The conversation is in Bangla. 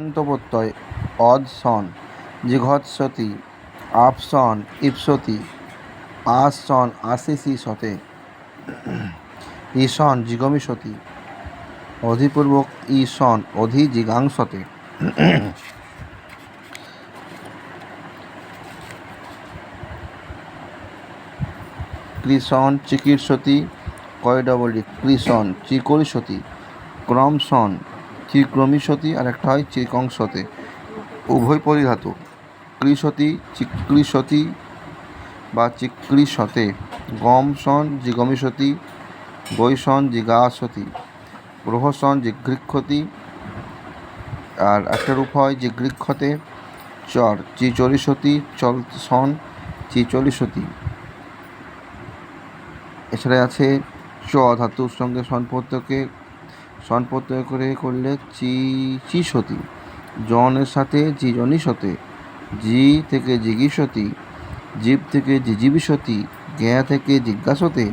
অন্তপ্রত্যয় অদ সন জিঘৎসতি আপসন ইপসতি আসন আসিসি সতে ঈশন জিগমিষতি অধিপূর্বক ঈশন অধি জিগাংসতে কৃষণ চিকিৎসতি কয় ডবল ডি কৃষণ চিকরিষতি ক্রমশন চিক্রমিষতি আর একটা হয় চিকংসতে উভয় পরিধাতু। কৃষতি চিক্রিষতি বা চিক্রিষতে গম সন জিগমিষতি বৈশন জিগাসতি। প্রহসন জিঘৃক্ষতি। আর একটা রূপ হয় জিগৃক্ষতে চর চিচরিষতি চল সন চিচলিষতি এছাড়া আছে চ ধাতুর সঙ্গে সনপ্রত্যয়কে সনপ্রত্যয় করে করলে চি চি চিসতি জনের সাথে জি জনী সতে। জি থেকে জিগি জিগিসতি জীব থেকে জিজিবিসতি জ্ঞা থেকে জিজ্ঞাসতে।